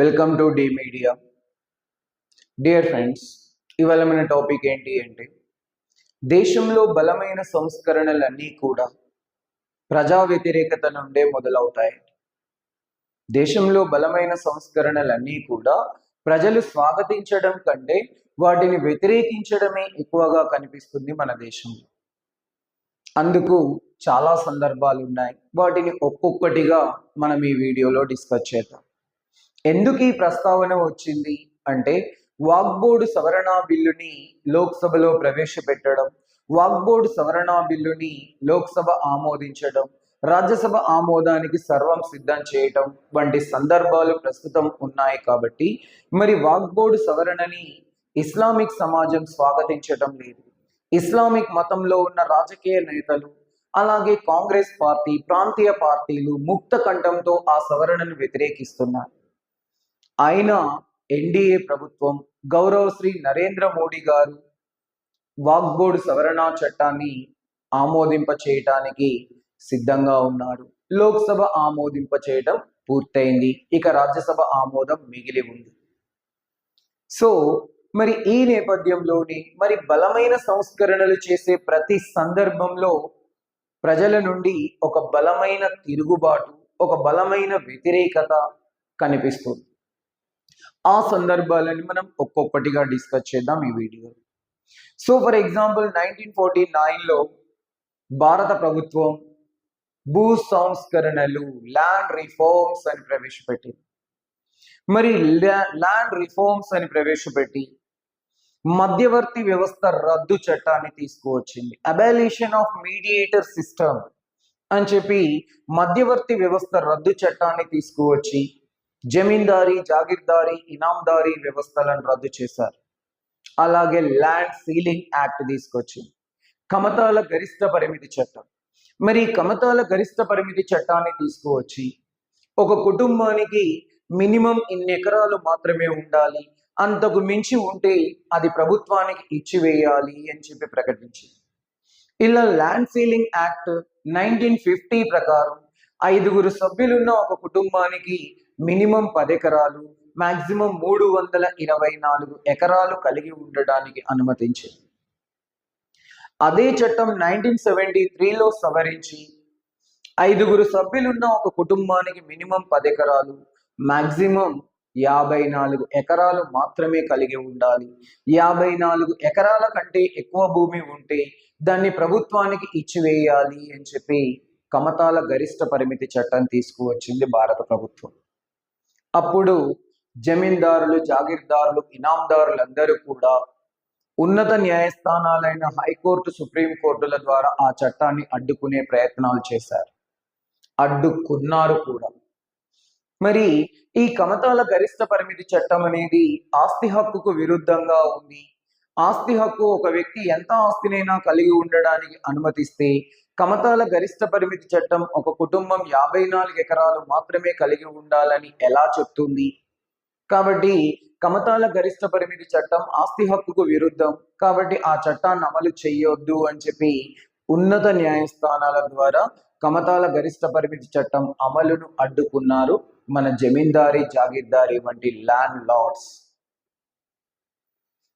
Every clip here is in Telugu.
Welcome to the media dear friends ఇవాళ మన టాపిక్ ఏంటి అంటే దేశంలో బలమైన సంస్కరణలన్నీ కూడా ప్రజా వ్యతిరేకత నుండే మొదలవుతాయి. దేశంలో బలమైన సంస్కరణలన్నీ కూడా ప్రజలు స్వాగతించడం కంటే వాటిని వ్యతిరేకించడమే ఎక్కువగా కనిపిస్తుంది మన దేశంలో. అందుకు చాలా సందర్భాలు ఉన్నాయి వాటిని ఒక్కొక్కటిగా మనం ఈ వీడియోలో డిస్కస్ చేద్దాం. ఎందుకు ఈ ప్రస్తావన వచ్చింది? అంటే వాగ్బోర్డు సవరణ బిల్లుని లోక్సభలో ప్రవేశపెట్టడం వాగ్బోర్డు సవరణ బిల్లుని లోక్సభ ఆమోదించడం రాజ్యసభ ఆమోదానికి సర్వం సిద్ధం చేయటం వంటి సందర్భాలు ప్రస్తుతం ఉన్నాయి కాబట్టి మరి వాగ్బోర్డు సవరణని ఇస్లామిక్ సమాజం స్వాగతించటం లేదు. ఇస్లామిక్ మతంలో ఉన్న రాజకీయ నేతలు అలాగే కాంగ్రెస్ పార్టీ ప్రాంతీయ పార్టీలు ముక్త కంఠంతో ఆ సవరణను వ్యతిరేకిస్తున్నారు. అయినా ఎన్డీఏ ప్రభుత్వం గౌరవ శ్రీ నరేంద్ర మోడీ గారు వాగ్బోర్డు సవరణ చట్టాన్ని ఆమోదింప చేయటానికి సిద్ధంగా ఉన్నారు. లోక్సభ ఆమోదింప చేయటం పూర్తయింది. ఇక రాజ్యసభ ఆమోదం మిగిలి ఉంది. సో మరి ఈ నేపథ్యంలోని మరి బలమైన సంస్కరణలు చేసే ప్రతి సందర్భంలో ప్రజల నుండి ఒక బలమైన తిరుగుబాటు ఒక బలమైన వ్యతిరేకత కనిపిస్తుంది. ఆ సందర్భాలని మనం ఒక్కొక్కటిగా డిస్కస్ చేద్దాం ఈ video so for example nineteen forty నైన్లో భారత ప్రభుత్వం భూ సంస్కరణలు ల్యాండ్ రిఫార్మ్స్ అని ప్రవేశపెట్టింది. మరి ల్యాండ్ రిఫార్మ్స్ అని ప్రవేశపెట్టి మధ్యవర్తి వ్యవస్థ రద్దు చట్టాన్ని తీసుకువచ్చింది. అబాలిషన్ ఆఫ్ మీడియేటర్ సిస్టమ్ అని చెప్పి మధ్యవర్తి వ్యవస్థ రద్దు చట్టాన్ని తీసుకువచ్చి జమీందారీ జాగీర్దారీ ఇనాందారీ వ్యవస్థలను రద్దు చేశారు. అలాగే ల్యాండ్ సీలింగ్ యాక్ట్ తీసుకొచ్చింది. కమతాల గరిష్ట పరిమితి చట్టం. మరి కమతాల గరిష్ట పరిమితి చట్టాన్ని తీసుకువచ్చి ఒక కుటుంబానికి మినిమం ఇన్ని ఎకరాలు మాత్రమే ఉండాలి అంతకు మించి ఉంటే అది ప్రభుత్వానికి ఇచ్చివేయాలి అని చెప్పి ప్రకటించింది. ఇలా land ceiling act nineteen fifty ప్రకారం ఐదుగురు సభ్యులున్న ఒక కుటుంబానికి మినిమం పది ఎకరాలు మాక్సిమం మూడు వందల ఇరవై నాలుగు ఎకరాలు కలిగి ఉండడానికి అనుమతించింది అదే చట్టం నైన్టీన్ సెవెంటీ త్రీలో సవరించి ఐదుగురు సభ్యులున్న ఒక కుటుంబానికి మినిమం పది ఎకరాలు మాక్సిమం యాభై నాలుగు ఎకరాలు మాత్రమే కలిగి ఉండాలి. యాభై నాలుగు ఎకరాల కంటే ఎక్కువ భూమి ఉంటే దాన్ని ప్రభుత్వానికి ఇచ్చివేయాలి అని చెప్పి కమతాల గరిష్ట పరిమితి చట్టం తీసుకువచ్చింది భారత ప్రభుత్వం. అప్పుడు జమీందారులు జాగీర్దారులు ఇనాందారులు అందరూ కూడా ఉన్నత న్యాయస్థానాలైన హైకోర్టు సుప్రీంకోర్టుల ద్వారా ఆ చట్టాన్ని అడ్డుకునే ప్రయత్నాలు చేశారు. అడ్డుకున్నారు కూడా. మరి ఈ కమతాల గరిష్ట పరిమితి చట్టం అనేది ఆస్తి హక్కుకు విరుద్ధంగా ఉంది. ఆస్తి హక్కు ఒక వ్యక్తి ఎంత ఆస్తినైనా కలిగి ఉండడానికి అనుమతిస్తే కమతాల గరిష్ట పరిమితి చట్టం ఒక కుటుంబం యాభై నాలుగు ఎకరాలు మాత్రమే కలిగి ఉండాలని ఎలా చెప్తుంది? కాబట్టి కమతాల గరిష్ట పరిమితి చట్టం ఆస్తి హక్కుకు విరుద్ధం. కాబట్టి ఆ చట్టాన్ని అమలు చేయొద్దు అని చెప్పి ఉన్నత న్యాయస్థానాల ద్వారా కమతాల గరిష్ట పరిమితి చట్టం అమలును అడ్డుకున్నారు మన జమీందారీ జాగీర్దారీ వంటి ల్యాండ్ లార్డ్స్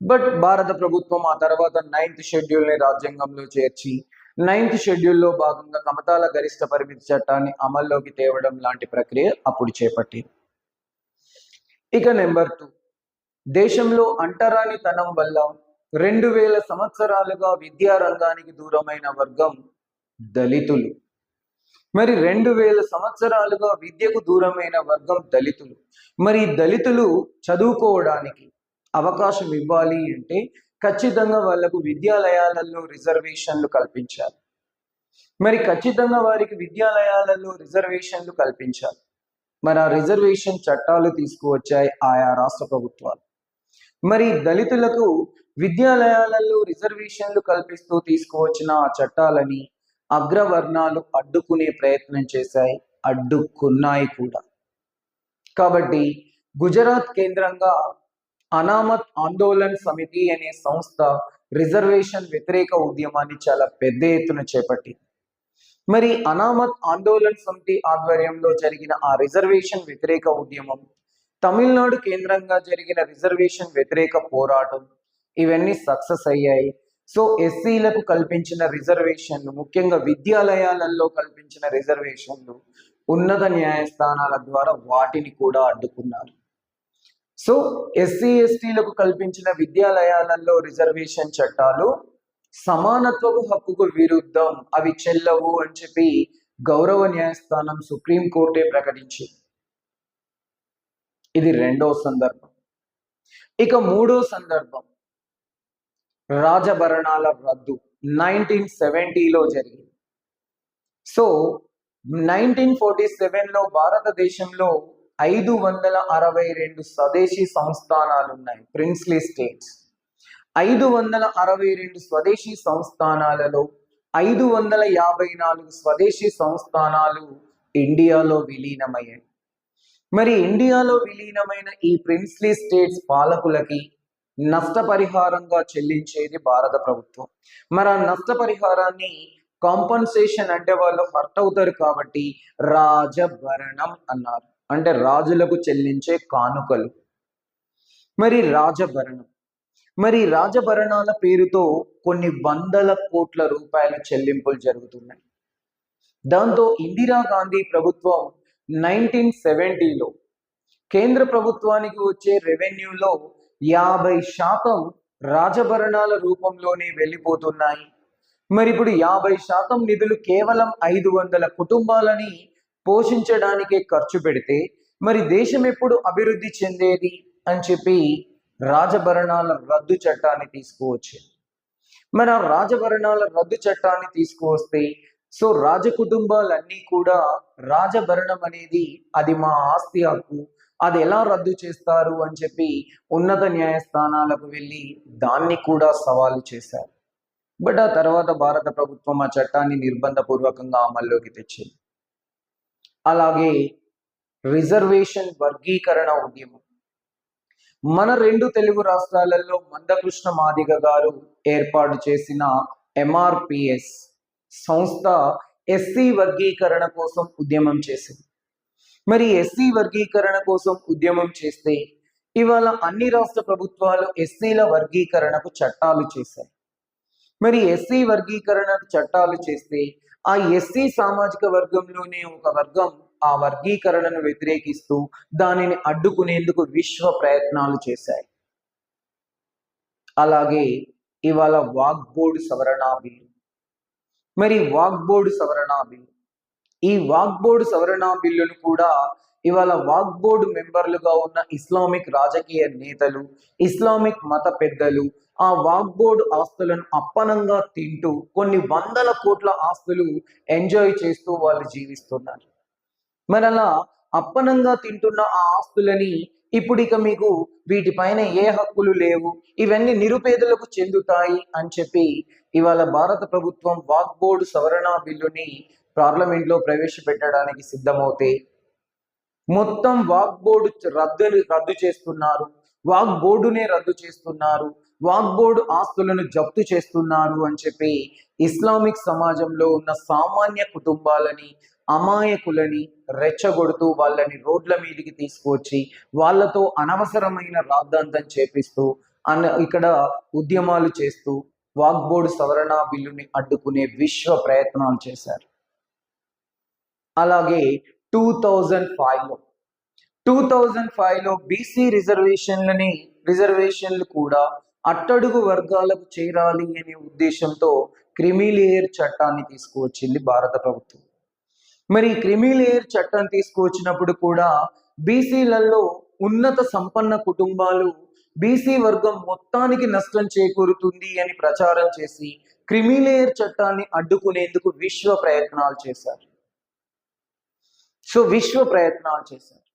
బట్ భారత ప్రభుత్వం ఆ తర్వాత నైన్త్ షెడ్యూల్ని రాజ్యాంగంలో చేర్చి నైన్త్ షెడ్యూల్లో భాగంగా కమతాల గరిష్ట పరిమితి చట్టాన్ని అమల్లోకి తేవడం లాంటి ప్రక్రియ అప్పుడు చేపట్టింది. ఇక నెంబర్ టూ. దేశంలో అంటరానితనం వల్ల రెండు వేల సంవత్సరాలుగా విద్యారంగానికి దూరమైన వర్గం దళితులు. మరి రెండు వేల సంవత్సరాలుగా విద్యకు దూరమైన వర్గం దళితులు. మరి దళితులు చదువుకోవడానికి అవకాశం ఇవ్వాలి అంటే ఖచ్చితంగా వాళ్ళకు విద్యాలయాలలో రిజర్వేషన్లు కల్పించాలి. మరి ఖచ్చితంగా వారికి విద్యాలయాలలో రిజర్వేషన్లు కల్పించాలి. మరి ఆ రిజర్వేషన్ చట్టాలు తీసుకువచ్చాయి ఆయా రాష్ట్ర ప్రభుత్వాలు. మరి దళితులకు విద్యాలయాలలో రిజర్వేషన్లు కల్పిస్తూ తీసుకువచ్చిన ఆ చట్టాలని అగ్రవర్ణాలు అడ్డుకునే ప్రయత్నం చేశాయి. అడ్డుకున్నాయి కూడా. కాబట్టి గుజరాత్ కేంద్రంగా అనామత్ ఆందోళన్ సమితి అనే సంస్థ రిజర్వేషన్ వ్యతిరేక ఉద్యమాన్ని చాలా పెద్ద ఎత్తున చేపట్టింది. మరి అనామత్ ఆందోళన్ సమితి ఆధ్వర్యంలో జరిగిన ఆ రిజర్వేషన్ వ్యతిరేక ఉద్యమం తమిళనాడు కేంద్రంగా జరిగిన రిజర్వేషన్ వ్యతిరేక పోరాటం ఇవన్నీ సక్సెస్ అయ్యాయి. సో ఎస్సీలకు కల్పించిన రిజర్వేషన్లు ముఖ్యంగా విద్యాలయాలలో కల్పించిన రిజర్వేషన్లు ఉన్నత న్యాయస్థానాల ద్వారా వాటిని కూడా అడ్డుకున్నారు. సో ఎస్సీ ఎస్టీలకు కల్పించిన విద్యాలయాలలో రిజర్వేషన్ చట్టాలు సమానత్వపు హక్కుకు విరుద్ధం అవి చెల్లవు అని చెప్పి గౌరవ న్యాయస్థానం సుప్రీంకోర్టే ప్రకటించింది. ఇది రెండో సందర్భం. ఇక మూడో సందర్భం. రాజభరణాల రద్దు నైన్టీన్ సెవెంటీలో జరిగింది. సో నైన్టీన్ ఫార్టీ సెవెన్లో భారతదేశంలో ఐదు వందల అరవై రెండు స్వదేశీ సంస్థానాలు ఉన్నాయి ప్రిన్స్లీ స్టేట్స్. ఐదు వందల అరవై రెండు స్వదేశీ సంస్థానాలలో ఐదు వందల యాభై నాలుగు స్వదేశీ సంస్థానాలు ఇండియాలో విలీనమయ్యాయి. మరి ఇండియాలో విలీనమైన ఈ ప్రిన్స్లీ స్టేట్స్ పాలకులకి నష్టపరిహారంగా చెల్లించేది భారత ప్రభుత్వం. మరి ఆ నష్టపరిహారాన్ని కాంపన్సేషన్ అంటే వాళ్ళు హర్ట్ అవుతారు కాబట్టి రాజభరణం అన్నారు. అంటే రాజులకు చెల్లించే కానుకలు. మరి రాజభరణం. మరి రాజభరణాల పేరుతో కొన్ని వందల కోట్ల రూపాయల చెల్లింపులు జరుగుతున్నాయి. దాంతో ఇందిరాగాంధీ ప్రభుత్వం నైన్టీన్ సెవెంటీలో కేంద్ర ప్రభుత్వానికి వచ్చే రెవెన్యూలో యాభై శాతం రాజభరణాల రూపంలోనే వెళ్ళిపోతున్నాయి. మరి ఇప్పుడు యాభై శాతం నిధులు కేవలం ఐదు వందల కుటుంబాలని పోషించడానికే ఖర్చు పెడితే మరి దేశం ఎప్పుడు అభివృద్ధి చెందేది అని చెప్పి రాజభరణాల రద్దు చట్టాన్ని తీసుకువచ్చింది మరి ఆ రాజభరణాల రద్దు చట్టాన్ని తీసుకువస్తే సో రాజకుటుంబాలన్నీ కూడా రాజభరణం అనేది అది మా ఆస్తి హక్కు అది ఎలా రద్దు చేస్తారు అని చెప్పి ఉన్నత న్యాయస్థానాలకు వెళ్ళి దాన్ని కూడా సవాలు చేశారు. బట్ ఆ తర్వాత భారత ప్రభుత్వం ఆ చట్టాన్ని నిర్బంధపూర్వకంగా అమల్లోకి తెచ్చింది. అలాగే రిజర్వేషన్ వర్గీకరణ ఉద్యమం. మన రెండు తెలుగు రాష్ట్రాలలో మందకృష్ణ మాదిగ గారు ఏర్పాటు చేసిన ఎంఆర్పిఎస్ సంస్థ ఎస్సీ వర్గీకరణ కోసం ఉద్యమం చేసింది. మరి ఎస్సీ వర్గీకరణ కోసం ఉద్యమం చేస్తే ఇవాళ అన్ని రాష్ట్ర ప్రభుత్వాలు ఎస్సీల వర్గీకరణకు చట్టాలు చేశాయి. మరి ఎస్సీ వర్గీకరణ చట్టాలు చేస్తే ఆ ఎస్సీ సామాజిక వర్గంలోనే ఒక వర్గం ఆ వర్గీకరణను వ్యతిరేకిస్తూ దానిని అడ్డుకునేందుకు విశ్వ ప్రయత్నాలు చేశాయి. అలాగే ఇవాళ వాగ్బోర్డు సవరణ బిల్లు. మరి వాగ్బోర్డు సవరణ బిల్లు. ఈ వాగ్బోర్డు సవరణ బిల్లును కూడా ఇవాళ వాగ్బోర్డు మెంబర్లుగా ఉన్న ఇస్లామిక్ రాజకీయ నేతలు ఇస్లామిక్ మత పెద్దలు ఆ వాగ్బోర్డు ఆస్తులను అప్పనంగా తింటూ కొన్ని వందల కోట్ల ఆస్తులు ఎంజాయ్ చేస్తూ వాళ్ళు జీవిస్తున్నారు. మరి అలా అప్పనంగా తింటున్న ఆ ఆస్తులని ఇప్పుడు ఇక మీకు వీటిపైన ఏ హక్కులు లేవు ఇవన్నీ నిరుపేదలకు చెందుతాయి అని చెప్పి ఇవాళ భారత ప్రభుత్వం వాక్ బోర్డు సవరణ బిల్లుని పార్లమెంట్లో ప్రవేశపెట్టడానికి సిద్ధమవుతే మొత్తం వాక్ బోర్డు రద్దు రద్దు చేస్తున్నారు. వాక్ బోర్డునే రద్దు చేస్తున్నారు. వాగ్బోర్డు ఆస్తులను జప్తు చేస్తున్నారు అని చెప్పి ఇస్లామిక్ సమాజంలో ఉన్న సామాన్య కుటుంబాలని అమాయకులని రెచ్చగొడుతూ వాళ్ళని రోడ్ల మీదకి తీసుకొచ్చి వాళ్ళతో అనవసరమైన రాద్ధాంతం చేపిస్తూ అన్న ఇక్కడ ఉద్యమాలు చేస్తూ వాగ్బోర్డు సవరణ బిల్లుని అడ్డుకునే విశ్వ ప్రయత్నాలు చేశారు. అలాగే టూ థౌజండ్ ఫైవ్లో. టూ థౌజండ్ ఫైవ్లో బీసీ రిజర్వేషన్లని రిజర్వేషన్లు కూడా అట్టడుగు వర్గాలకు చేరాలి అనే ఉద్దేశంతో క్రిమిలేయర్ చట్టాన్ని తీసుకువచ్చింది భారత ప్రభుత్వం. మరి క్రిమిలేయర్ చట్టం తీసుకువచ్చినప్పుడు కూడా బీసీలలో ఉన్నత సంపన్న కుటుంబాలు బీసీ వర్గం మొత్తానికి నష్టం చేకూరుతుంది అని ప్రచారం చేసి క్రిమిలేయర్ చట్టాన్ని అడ్డుకునేందుకు విశ్వ ప్రయత్నాలు చేశారు. సో విశ్వ ప్రయత్నాలు చేశారు.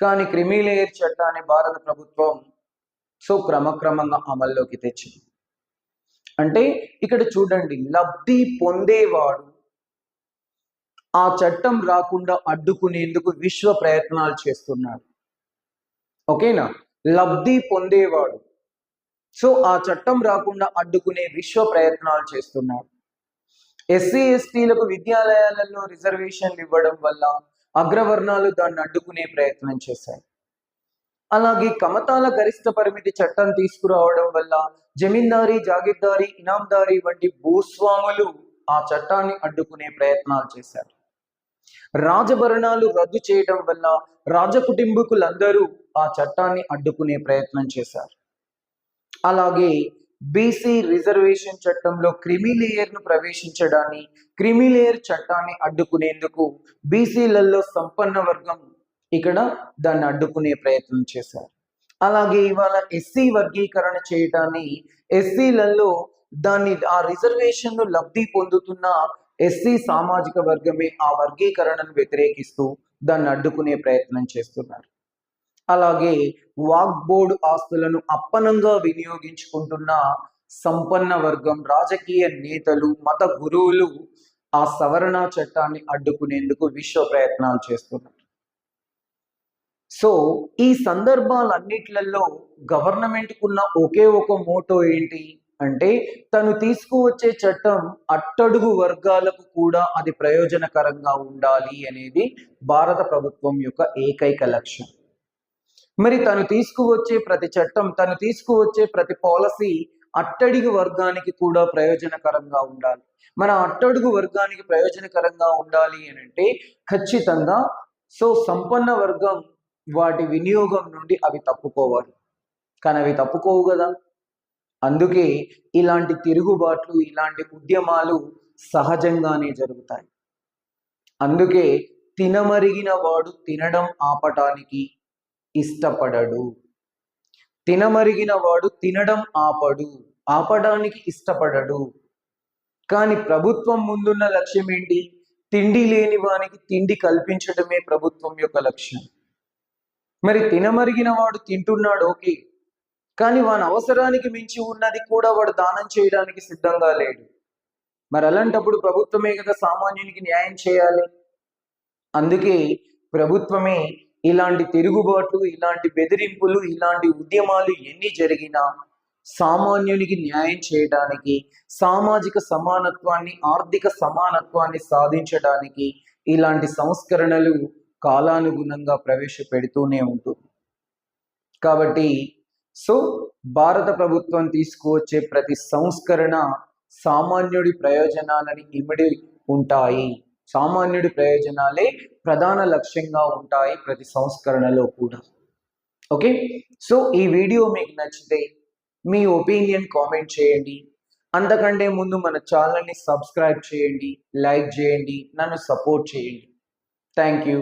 కానీ క్రిమిలేయర్ చట్టాన్ని భారత ప్రభుత్వం సో క్రమక్రమంగా అమల్లోకి తెచ్చింది. అంటే ఇక్కడ చూడండి లబ్ధి పొందేవాడు ఆ చట్టం రాకుండా అడ్డుకునేందుకు విశ్వ ప్రయత్నాలు చేస్తున్నాడు. ఓకేనా? లబ్ధి పొందేవాడు. సో ఆ చట్టం రాకుండా అడ్డుకునే విశ్వ ప్రయత్నాలు చేస్తున్నాడు. ఎస్సీ ఎస్టీలకు విద్యాలయాలలో రిజర్వేషన్లు ఇవ్వడం వల్ల అగ్రవర్ణాలు దాన్ని అడ్డుకునే ప్రయత్నం చేశాయి. అలాగే కమతాల గరిష్ట పరిమితి చట్టం తీసుకురావడం వల్ల జమీందారీ జాగీర్దారి ఇనాందారీ వంటి భూస్వాములు ఆ చట్టాన్ని అడ్డుకునే ప్రయత్నాలు చేశారు. రాజభరణాలు రద్దు చేయడం వల్ల రాజకుటుంబకులందరూ ఆ చట్టాన్ని అడ్డుకునే ప్రయత్నం చేశారు. అలాగే బీసీ రిజర్వేషన్ చట్టంలో క్రిమిలేయర్ను ప్రవేశించడాన్ని క్రిమిలేయర్ చట్టాన్ని అడ్డుకునేందుకు బీసీలలో సంపన్న వర్గం ఇక్కడ దాన్ని అడ్డుకునే ప్రయత్నం చేశారు. అలాగే ఇవాళ ఎస్సీ వర్గీకరణ చేయటాన్ని ఎస్సీలలో దాన్ని ఆ రిజర్వేషన్ను లబ్ధి పొందుతున్న ఎస్సీ సామాజిక వర్గమే ఆ వర్గీకరణను వ్యతిరేకిస్తూ దాన్ని అడ్డుకునే ప్రయత్నం చేస్తున్నారు. అలాగే వాక్బోర్డు ఆస్తులను అప్పనంగా వినియోగించుకుంటున్న సంపన్న వర్గం రాజకీయ నేతలు మత గురువులు ఆ సవరణ చట్టాన్ని అడ్డుకునేందుకు విశ్వ ప్రయత్నాలు చేస్తున్నారు. సో ఈ సందర్భాలన్నిట్లలో గవర్నమెంట్కున్న ఒకే ఒక మోటో ఏంటి అంటే తను తీసుకువచ్చే చట్టం అట్టడుగు వర్గాలకు కూడా అది ప్రయోజనకరంగా ఉండాలి అనేది భారత ప్రభుత్వం యొక్క ఏకైక లక్ష్యం. మరి తను తీసుకువచ్చే ప్రతి చట్టం తను తీసుకువచ్చే ప్రతి పాలసీ అట్టడుగు వర్గానికి కూడా ప్రయోజనకరంగా ఉండాలి. మన అట్టడుగు వర్గానికి ప్రయోజనకరంగా ఉండాలి అని అంటే ఖచ్చితంగా సో సంపన్న వర్గం వాటి వినియోగం నుండి అవి తప్పుకోవాలి. కానీ అవి తప్పుకోవు కదా. అందుకే ఇలాంటి తిరుగుబాట్లు ఇలాంటి ఉద్యమాలు సహజంగానే జరుగుతాయి. అందుకే తినమరిగిన వాడు తినడం ఆపటానికి ఇష్టపడడు. తినమరిగిన వాడు తినడం ఆపడు. ఆపడానికి ఇష్టపడడు. కానీ ప్రభుత్వం ముందున్న లక్ష్యం ఏంటి తిండి లేని వానికి తిండి కల్పించడమే ప్రభుత్వం యొక్క లక్ష్యం. మరి తినమరిగిన వాడు తింటున్నాడు ఓకే. కానీ వాని అవసరానికి మించి ఉన్నది కూడా వాడు దానం చేయడానికి సిద్ధంగా లేడు. మరి అలాంటప్పుడు ప్రభుత్వమే కదా సామాన్యునికి న్యాయం చేయాలి. అందుకే ప్రభుత్వమే ఇలాంటి తిరుగుబాట్లు ఇలాంటి బెదిరింపులు ఇలాంటి ఉద్యమాలు ఎన్ని జరిగినా సామాన్యునికి న్యాయం చేయడానికి సామాజిక సమానత్వాన్ని ఆర్థిక సమానత్వాన్ని సాధించడానికి ఇలాంటి సంస్కరణలు కాలానుగుణంగా ప్రవేశపెడుతూనే ఉంటుంది. కాబట్టి సో భారత ప్రభుత్వం తీసుకువచ్చే ప్రతి సంస్కరణ సామాన్యుడి ప్రయోజనాలని ఇమిడి ఉంటాయి. సామాన్యుడి ప్రయోజనాలే ప్రధాన లక్ష్యంగా ఉంటాయి ప్రతి సంస్కరణలో కూడా. ఓకే? సో ఈ వీడియో మీకు నచ్చితే మీ ఒపీనియన్ కామెంట్ చేయండి. అంతకంటే ముందు మన ఛానల్ని సబ్స్క్రైబ్ చేయండి లైక్ చేయండి నన్ను సపోర్ట్ చేయండి. Thank you.